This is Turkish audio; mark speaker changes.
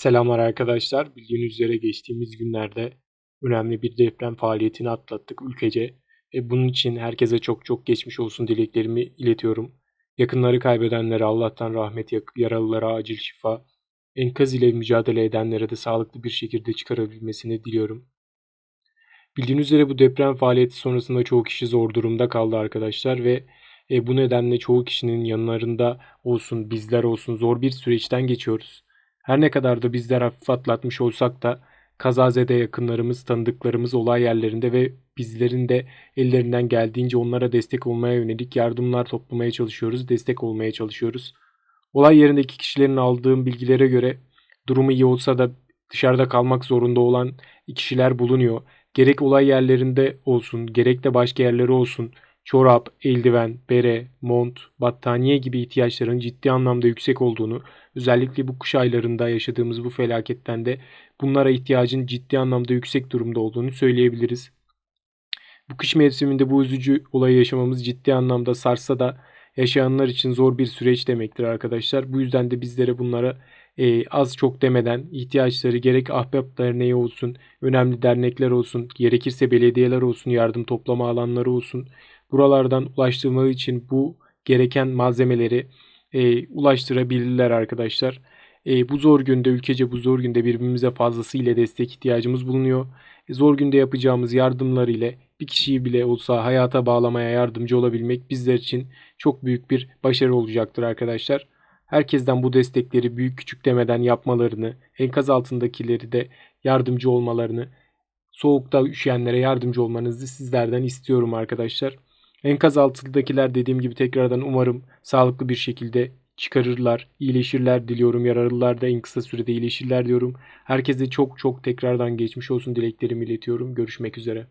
Speaker 1: Selamlar arkadaşlar. Bildiğiniz üzere geçtiğimiz günlerde önemli bir deprem faaliyetini atlattık ülkece. E bunun için herkese çok çok geçmiş olsun dileklerimi iletiyorum. Yakınları kaybedenlere Allah'tan rahmet, yaralılara acil şifa, enkaz ile mücadele edenlere de sağlıklı bir şekilde çıkarabilmesini diliyorum. Bildiğiniz üzere bu deprem faaliyeti sonrasında çoğu kişi zor durumda kaldı arkadaşlar ve e, bu nedenle çoğu kişinin yanlarında olsun, bizler olsun zor bir süreçten geçiyoruz. Her ne kadar da bizler hafif atlatmış olsak da kazazede yakınlarımız, tanıdıklarımız olay yerlerinde ve bizlerin de ellerinden geldiğince onlara destek olmaya yönelik yardımlar toplamaya çalışıyoruz, destek olmaya çalışıyoruz. Olay yerindeki kişilerin aldığım bilgilere göre durumu iyi olsa da dışarıda kalmak zorunda olan kişiler bulunuyor. Gerek olay yerlerinde olsun, gerek de başka yerleri olsun çorap, eldiven, bere, mont, battaniye gibi ihtiyaçların ciddi anlamda yüksek olduğunu, özellikle bu kış aylarında yaşadığımız bu felaketten de bunlara ihtiyacın ciddi anlamda yüksek durumda olduğunu söyleyebiliriz. Bu kış mevsiminde bu üzücü olayı yaşamamız ciddi anlamda sarsa da yaşayanlar için zor bir süreç demektir arkadaşlar. Bu yüzden de bizlere bunlara e, az çok demeden ihtiyaçları gerek ahbap derneği olsun, önemli dernekler olsun, gerekirse belediyeler olsun, yardım toplama alanları olsun, buralardan ulaştırmaları için bu gereken malzemeleri e, ulaştırabilirler arkadaşlar. E, bu zor günde ülkece bu zor günde birbirimize fazlasıyla destek ihtiyacımız bulunuyor. E, zor günde yapacağımız yardımlar ile bir kişiyi bile olsa hayata bağlamaya yardımcı olabilmek bizler için çok büyük bir başarı olacaktır arkadaşlar. Herkesten bu destekleri büyük küçük demeden yapmalarını, enkaz altındakileri de yardımcı olmalarını, soğukta üşüyenlere yardımcı olmanızı sizlerden istiyorum arkadaşlar. Enkaz altındakiler dediğim gibi tekrardan umarım sağlıklı bir şekilde çıkarırlar, iyileşirler diliyorum. Yaralılar da en kısa sürede iyileşirler diyorum. Herkese çok çok tekrardan geçmiş olsun dileklerimi iletiyorum. Görüşmek üzere.